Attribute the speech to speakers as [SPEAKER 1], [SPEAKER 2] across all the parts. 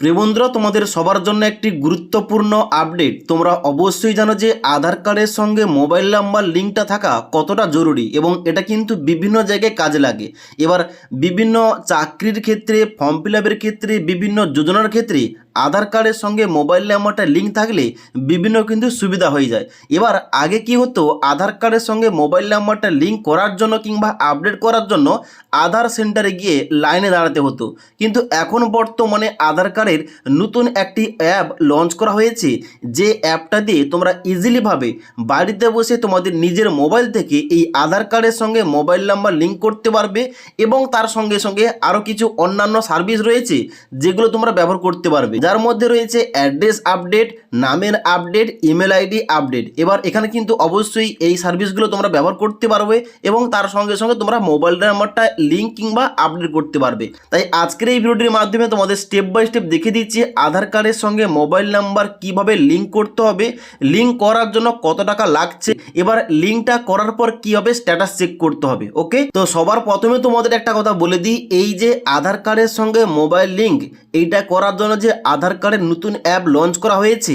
[SPEAKER 1] প্রিয়বন্ধুরা, তোমাদের সবার জন্য একটি গুরুত্বপূর্ণ আপডেট। তোমরা অবশ্যই জানো যে আধার কার্ডের সঙ্গে মোবাইল নাম্বার লিঙ্কটা থাকা কতটা জরুরি এবং এটা কিন্তু বিভিন্ন জায়গায় কাজে লাগে। এবার বিভিন্ন চাকরির ক্ষেত্রে, ফর্ম ফিল ক্ষেত্রে, বিভিন্ন যোজনার ক্ষেত্রে আধার কার্ডের সঙ্গে মোবাইল নাম্বারটা লিঙ্ক থাকলে বিভিন্ন কিন্তু সুবিধা হয়ে যায়। এবার আগে কি হতো? আধার কার্ডের সঙ্গে মোবাইল নাম্বারটা লিঙ্ক করার জন্য কিংবা আপডেট করার জন্য আধার সেন্টারে গিয়ে লাইনে দাঁড়াতে হতো। কিন্তু এখন বর্তমানে আধার কার্ডের নতুন একটি অ্যাপ লঞ্চ করা হয়েছে। যে অ্যাপটা দিয়ে তোমরা ইজিলিভাবে বাড়িতে বসে তোমাদের নিজের মোবাইল থেকে এই আধার কার্ডের সঙ্গে মোবাইল নাম্বার লিঙ্ক করতে পারবে এবং তার সঙ্গে সঙ্গে আরও কিছু অন্যান্য সার্ভিস রয়েছে যেগুলো তোমরা ব্যবহার করতে পারবে। যার মধ্যে রয়েছে অ্যাড্রেস আপডেট, নামের আপডেট, ইমেল আইডি আপডেট। এবার এখানে কিন্তু অবশ্যই এই সার্ভিসগুলো তোমরা ব্যবহার করতে পারবে এবং তার সঙ্গে সঙ্গে তোমরা মোবাইল নাম্বারটা লিঙ্ক কিংবা আপডেট করতে পারবে। তাই আজকের এই ভিডিওটির মাধ্যমে তোমাদের স্টেপ বাই স্টেপ দেখে দিচ্ছি আধার কার্ডের সঙ্গে মোবাইল নাম্বার কীভাবে লিঙ্ক করতে হবে লিঙ্ক করার জন্য কত টাকা লাগছে, এবার লিঙ্কটা করার পর কীভাবে স্ট্যাটাস চেক করতে হবে ওকে তো সবার প্রথমে তোমাদের একটা কথা বলে দিই, এই যে আধার কার্ডের সঙ্গে মোবাইল লিঙ্ক এইটা করার জন্য যে আধার কার্ডের নতুন অ্যাপ লঞ্চ করা হয়েছে।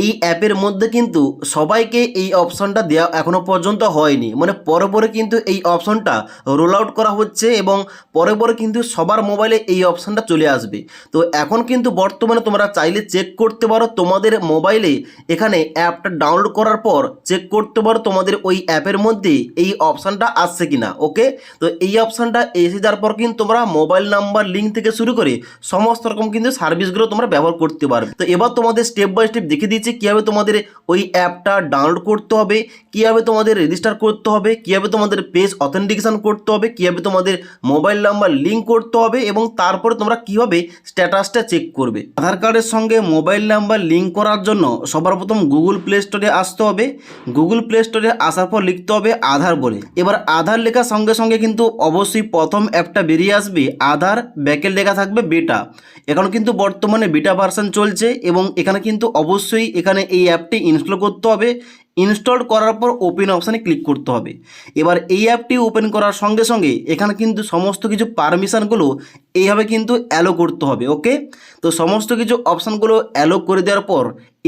[SPEAKER 1] এই অ্যাপের মধ্যে কিন্তু সবাইকে এই অপশনটা দেওয়া এখনও পর্যন্ত হয়নি। মানে পরে পরে কিন্তু এই অপশনটা রোল আউট করা হচ্ছে এবং পরে পরে কিন্তু সবার মোবাইলে এই অপশনটা চলে আসবে। তো এখন কিন্তু বর্তমানে তোমরা চাইলে চেক করতে পারো তোমাদের মোবাইলে এখানে অ্যাপটা ডাউনলোড করার পর চেক করতে পারো তোমাদের ওই অ্যাপের মধ্যে এই অপশানটা আসছে কিনা ওকে তো এই অপশানটা এসে যাওয়ার পর কিন্তু তোমরা মোবাইল নাম্বার লিঙ্ক থেকে শুরু করে সমস্ত রকম কিন্তু সার্ভিসগুলো তোমরা ব্যবহার করতে পারবে। তো এবার তোমাদের স্টেপ বাই স্টেপ দেখে দিচ্ছি কীভাবে তোমাদের ওই অ্যাপটা ডাউনলোড করতে হবে, কীভাবে তোমাদের রেজিস্টার করতে হবে, কীভাবে তোমাদের পেজ অথেন্টিকেশন করতে হবে, কীভাবে তোমাদের মোবাইল নাম্বার লিঙ্ক করতে হবে এবং তারপরে তোমরা কীভাবে স্ট্যাটাসটা চেক করবে। আধার কার্ডের সঙ্গে মোবাইল নাম্বার লিঙ্ক করার জন্য সবার প্রথম গুগল প্লে স্টোরে আসতে হবে। গুগল প্লে স্টোরে আসার পর লিখতে হবে আধার বলে। এবার আধার লেখার সঙ্গে সঙ্গে কিন্তু অবশ্যই প্রথম অ্যাপটা বেরিয়ে আসবে। আধার ব্যাকের লেখা থাকবে বেটা এখন কিন্তু বর্তমানে বিটা ভার্সান চলছে এবং এখানে কিন্তু অবশ্যই এখানে এই অ্যাপটি ইনস্টল করতে হবে। ইনস্টল করার পর ওপেন অপশানে ক্লিক করতে হবে। এবার এই অ্যাপটি ওপেন করার সঙ্গে সঙ্গে এখানে কিন্তু সমস্ত কিছু পারমিশনগুলো এইভাবে কিন্তু অ্যালো করতে হবে ওকে তো সমস্ত কিছু অপশানগুলো অ্যালো করে দেওয়ার পর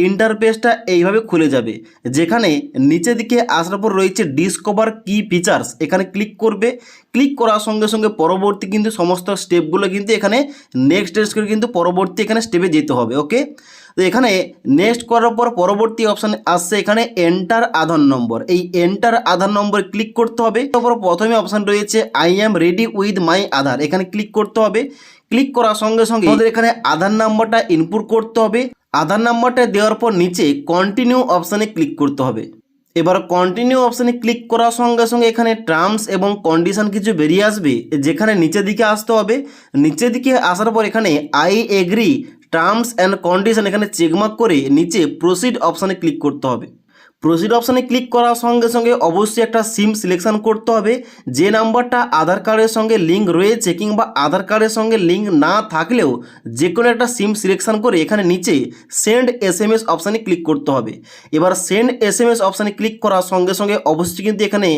[SPEAKER 1] ইন্টারফেসটা এইভাবে খুলে যাবে। যেখানে নিচের দিকে আসার পর রয়েছে ডিসকভার কি ফিচার্স এখানে ক্লিক করবে। ক্লিক করার সঙ্গে সঙ্গে পরবর্তী কিন্তু সমস্ত স্টেপগুলো কিন্তু এখানে নেক্সট স্টেজ করে কিন্তু পরবর্তী এখানে স্টেপে যেতে হবে ওকে তো এখানে নেক্সট করার পর পরবর্তী অপশান আসছে এখানে এন্টার আধার নম্বর। এই এন্টার আধার নম্বর ক্লিক করতে হবে। তারপর প্রথমে অপশান রয়েছে I am ready with my Aadhaar. এখানে ক্লিক করতে হবে। ক্লিক করার সঙ্গে সঙ্গে আমাদের এখানে আধার নাম্বারটা ইনপুট করতে হবে। আধার নাম্বারটা দেওয়ার পর নিচে কন্টিনিউ অপশানে ক্লিক করতে হবে। এবার কন্টিনিউ অপশানে ক্লিক করার সঙ্গে সঙ্গে এখানে টার্মস এবং কন্ডিশন কিছু বেরিয়ে আসবে, যেখানে নিচের দিকে আসতে হবে। নিচের দিকে আসার পর এখানে I agree terms and condition এখানে চেকমার্ক করে নিচে প্রসিড অপশানে ক্লিক করতে হবে। প্রসিড অপশানে ক্লিক করার সঙ্গে সঙ্গে অবশ্যই একটা সিম সিলেকশন করতে হবে। যে নাম্বারটা আধার কার্ডের সঙ্গে লিঙ্ক রয়েছে কিংবা আধার কার্ডের সঙ্গে লিঙ্ক না থাকলেও যে কোনো একটা সিম সিলেকশন করে এখানে নিচে সেন্ড এস এম এস অপশানে ক্লিক করতে হবে। এবার সেন্ড এস এম এস অপশানে ক্লিক করার সঙ্গে সঙ্গে অবশ্যই কিন্তু এখানে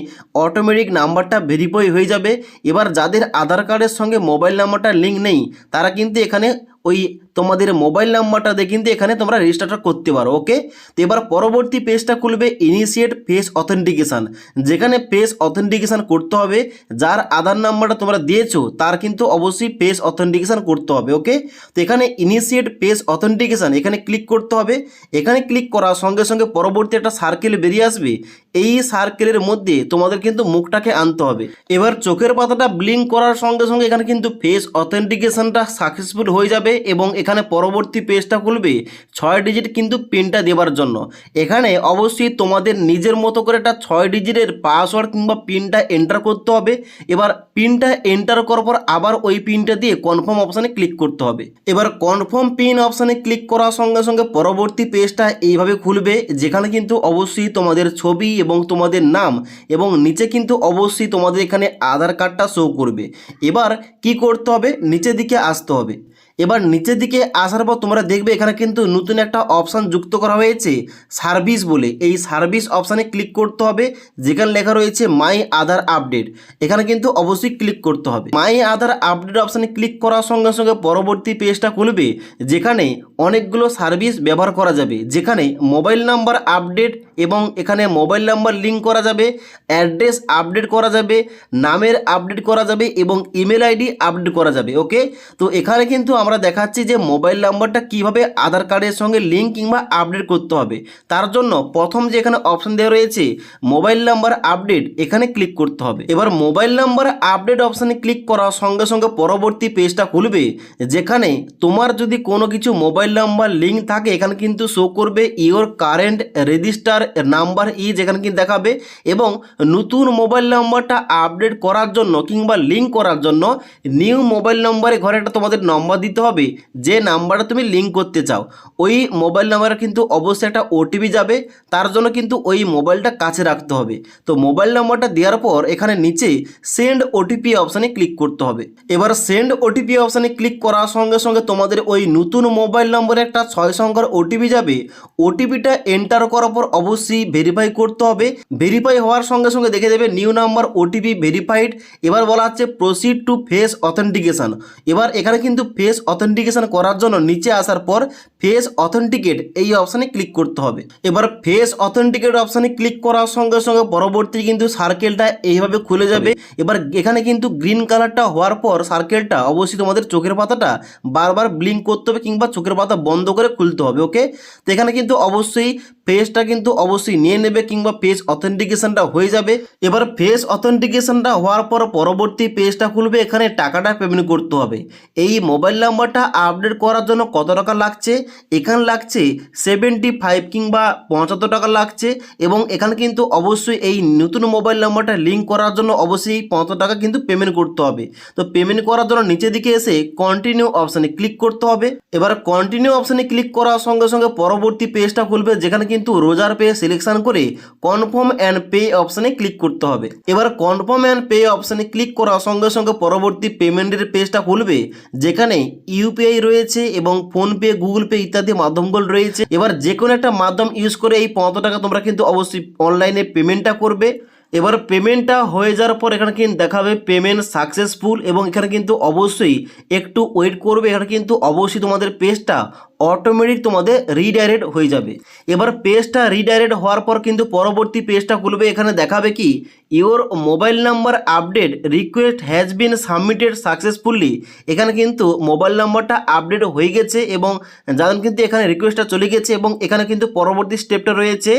[SPEAKER 1] অটোমেটিক নাম্বারটা ভেরিফাই হয়ে যাবে। এবার যাদের আধার কার্ডের সঙ্গে মোবাইল নাম্বারটা লিঙ্ক নেই, তারা কিন্তু এখানে ওই তোমাদের মোবাইল নাম্বারটা দিয়ে কিন্তু এখানে তোমরা রেজিস্টারটা করতে পারো ওকে তো এবার পরবর্তী পেজটা খুলবে ইনিশিয়েট ফেস অথেন্টিকেশান যেখানে ফেস অথেন্টিকেশান করতে হবে, যার আধার নাম্বারটা তোমরা দিয়েছ, তার কিন্তু অবশ্যই ফেস অথেন্টিকেশান করতে হবে ওকে তো এখানে ইনিশিয়েট ফেস অথেন্টিকেশান এখানে ক্লিক করতে হবে, এখানে ক্লিক করার সঙ্গে সঙ্গে পরবর্তী একটা সার্কেল বেরিয়ে আসবে এই সার্কেলের মধ্যে তোমাদের কিন্তু মুখটাকে আনতে হবে। এবার চোখের পাতাটা ব্লিঙ্ক করার সঙ্গে সঙ্গে এখানে কিন্তু ফেস অথেন্টিকেশনটা সাকসেসফুল হয়ে যাবে এবং এখানে পরবর্তী পেজটা খুলবে ছয় ডিজিট কিন্তু পিনটা দেওয়ার জন্য। এখানে অবশ্যই তোমাদের নিজের মতো করে একটা ছয় ডিজিটের পাসওয়ার্ড কিংবা পিনটা এন্টার করতে হবে। এবার পিনটা এন্টার করার পর আবার ওই পিনটা দিয়ে কনফার্ম অপশানে ক্লিক করতে হবে। এবার কনফার্ম পিন অপশানে ক্লিক করার সঙ্গে সঙ্গে পরবর্তী পেজটা এইভাবে খুলবে, যেখানে কিন্তু অবশ্যই তোমাদের ছবি এবং তোমাদের নাম, এবং নিচে কিন্তু অবশ্যই তোমাদের এখানে আধার কার্ডটা শো করবে। এবার কি করতে হবে? নিচের দিকে আসতে হবে। এবার নিচের দিকে আসার পর তোমরা দেখবে এখানে কিন্তু নতুন একটা অপশান যুক্ত করা হয়েছে সার্ভিস বলে। এই সার্ভিস অপশানে ক্লিক করতে হবে, যেখানে লেখা রয়েছে মাই আধার আপডেট এখানে কিন্তু অবশ্যই ক্লিক করতে হবে। মাই আধার আপডেট অপশানে ক্লিক করার সঙ্গে সঙ্গে পরবর্তী পেজটা খুলবে, যেখানে অনেকগুলো সার্ভিস ব্যবহার করা যাবে। যেখানে মোবাইল নাম্বার আপডেট এবং এখানে মোবাইল নাম্বার লিঙ্ক করা যাবে অ্যাড্রেস আপডেট করা যাবে, নামের আপডেট করা যাবে এবং ইমেল আইডি আপডেট করা যাবে ওকে তো এখানে কিন্তু আমরা দেখাচ্ছি যে মোবাইল নাম্বারটা কীভাবে আধার কার্ডের সঙ্গে লিঙ্ক কিংবা আপডেট করতে হবে। তার জন্য প্রথম যে এখানে অপশন দেওয়া রয়েছে, মোবাইল নাম্বার আপডেট এখানে ক্লিক করতে হবে। এবার মোবাইল নাম্বার আপডেট অপশানে ক্লিক করার সঙ্গে সঙ্গে পরবর্তী পেজটা খুলবে, যেখানে তোমার যদি কোনো কিছু মোবাইল নাম্বার লিঙ্ক থাকে, এখানে কিন্তু শো করবে ইওর কারেন্ট রেজিস্টার নাম্বার ই যেখানে কিন্তু দেখাবে এবং নতুন মোবাইল নাম্বারটা আপডেট করার জন্য কিংবা লিঙ্ক করার জন্য নিউ মোবাইল নাম্বারে ঘরে একটা তোমাদের নম্বর দিতে হবে। যে নাম্বারে তুমি লিঙ্ক করতে চাও, ওই মোবাইল নাম্বারে কিন্তু অবশ্যই একটা ওটিপি যাবে। তার জন্য কিন্তু ওই মোবাইলটা কাছে রাখতে হবে। তো মোবাইল নাম্বারটা দেওয়ার পর এখানে নিচে সেন্ড ওটিপি অপশানে ক্লিক করতে হবে। এবার সেন্ড ওটিপি অপশানে ক্লিক করার সঙ্গে সঙ্গে তোমাদের ওই নতুন মোবাইল নম্বরে একটা ছয় সংখ্যার ওটিপি যাবে। ওটিপিটা এন্টার করার পর অবশ্যই ভেরিফাই করতে হবে। ভেরিফাই হওয়ার সঙ্গে সঙ্গে দেখে দেবে নিউ নাম্বার ওটিপি ভেরিফাইড এবার বলা হচ্ছে প্রসিড টু ফেস অথেন্টিকেশন এবার এখানে কিন্তু ফেস অথেন্টিকেশন করার জন্য নিচে আসার পর ফেস অথেন্টিকেট এই অপশানে ক্লিক করতে হবে। এবার ফেস অথেন্টিকেট অপশানে ক্লিক করার সঙ্গে সঙ্গে পরবর্তী কিন্তু সার্কেলটা এইভাবে খুলে যাবে। এবার এখানে কিন্তু গ্রিন কালারটা হওয়ার পর সার্কেলটা অবশ্যই তোমাদের চোখের পাতাটা বারবার ব্লিঙ্ক করতে হবে কিংবা চোখের পাতা বন্ধ করে খুলতে হবে ওকে তো এখানে কিন্তু অবশ্যই ফেসটা কিন্তু অবশ্যই নিয়ে নেবে কিংবা ফেস অথেন্টিকেশনটা হয়ে যাবে। এবার ফেস অথেন্টিকেশনটা হওয়ার পর পরবর্তী পেজটা খুলবে, এখানে টাকাটা পেমেন্ট করতে হবে। এই মোবাইল নাম্বারটা আপডেট করার জন্য কত টাকা লাগছে? এখানে লাগছে সেভেন্টি ফাইভ কিংবা পঁচাত্তর টাকা লাগছে এবং এখানে কিন্তু অবশ্যই এই নতুন মোবাইল নাম্বারটা লিঙ্ক করার জন্য অবশ্যই পঁচাত্তর টাকা কিন্তু পেমেন্ট করতে হবে। তো পেমেন্ট করার জন্য নিচের দিকে এসে কন্টিনিউ অপশানে ক্লিক করতে হবে। এবার কন্টিনিউ অপশানে ক্লিক করার সঙ্গে সঙ্গে পরবর্তী পেজটা খুলবে, যেখানে কিন্তু রোজার পে সিলেকশন করে কনফার্ম অ্যান্ড পে অপশানে ক্লিক করতে হবে। এবার কনফার্ম অ্যান্ড পে অপশানে ক্লিক করার সঙ্গে সঙ্গে পরবর্তী পেমেন্টের পেজটা খুলবে, যেখানে ইউপিআই রয়েছে এবং ফোনপে গুগল পে ইত্যাদি মাধ্যমগুলো রয়েছে। এবার যে কোনো একটা মাধ্যম ইউজ করে এই পনেরো টাকা তোমরা কিন্তু অবশ্যই অনলাইনে পেমেন্টটা করবে। এবার পেমেন্টটা হয়ে যাওয়ার পর এখানে কিন্তু দেখাবে পেমেন্ট সাকসেসফুল এবং এখানে কিন্তু অবশ্যই একটু ওয়েট করবে। এখানে কিন্তু অবশ্যই তোমাদের পেজটা অটোমেটিক তোমাদের রিডাইরেক্ট হয়ে যাবে। এবার পেজটা রিডাইরেক্ট হওয়ার পর কিন্তু পরবর্তী পেজটা খুলবে। এখানে দেখাবে কি your mobile number update request has been submitted successfully এখানে কিন্তু মোবাইল নাম্বারটা আপডেট হয়ে গেছে এবং যাদের কিন্তু এখানে রিকোয়েস্টটা চলে গেছে এবং এখানে কিন্তু পরবর্তী স্টেপটা রয়েছে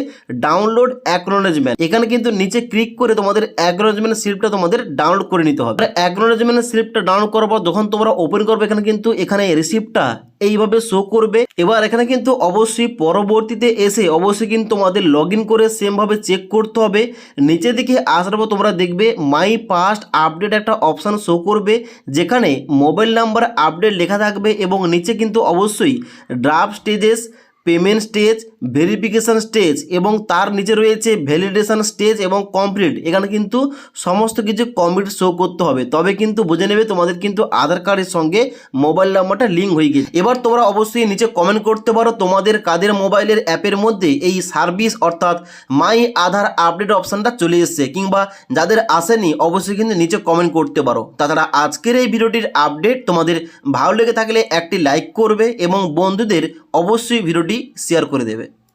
[SPEAKER 1] ডাউনলোড অ্যাকনোলেজমেন্ট এখানে কিন্তু নিচে ক্লিক করে তোমাদের অ্যাকনোলেজমেন্ট স্লিপটা তোমাদের ডাউনলোড করে নিতে হবে। অ্যাকনোলেজমেন্ট স্লিপটা ডাউনলোড করার পর যখন তোমরা ওপেন করবে, এখানে কিন্তু এখানে রিসিপ্টটা এইভাবে শো করবে। এবার এখানে কিন্তু অবশ্যই পরবর্তীতে এসে অবশ্যই কিন্তু তোমাদের লগ ইন করে সেমভাবে চেক করতে হবে। নিচে দিকে আসার পর তোমরা দেখবে মাই পাস্ট আপডেট একটা অপশান শো করবে, যেখানে মোবাইল নাম্বার আপডেট লেখা থাকবে এবং নিচে কিন্তু অবশ্যই draft stages payment stage, verification stage এবং তার নিচে রয়েছে ভ্যালিডেশন স্টেজ এবং কমপ্লিট। এখানে কিন্তু সমস্ত কিছু কমপ্লিট শো করতে হবে। তবে কিন্তু বুঝে নেবে তোমাদের কিন্তু আধার কার্ডের সঙ্গে মোবাইল নাম্বারটা লিঙ্ক হয়ে গেছে। এবার তোমরা অবশ্যই নিচে কমেন্ট করতে পারো তোমাদের কাদের মোবাইলের অ্যাপের মধ্যে এই সার্ভিস অর্থাৎ মাই আধার আপডেট অপশানটা চলে এসছে কিংবা যাদের আসেনি অবশ্যই কিন্তু নিচে কমেন্ট করতে পারো। তাছাড়া আজকের এই ভিডিওটির আপডেট তোমাদের ভালো লেগে থাকলে একটি লাইক করবে এবং বন্ধুদের অবশ্যই ভিডিওটি শেয়ার করে দেবে।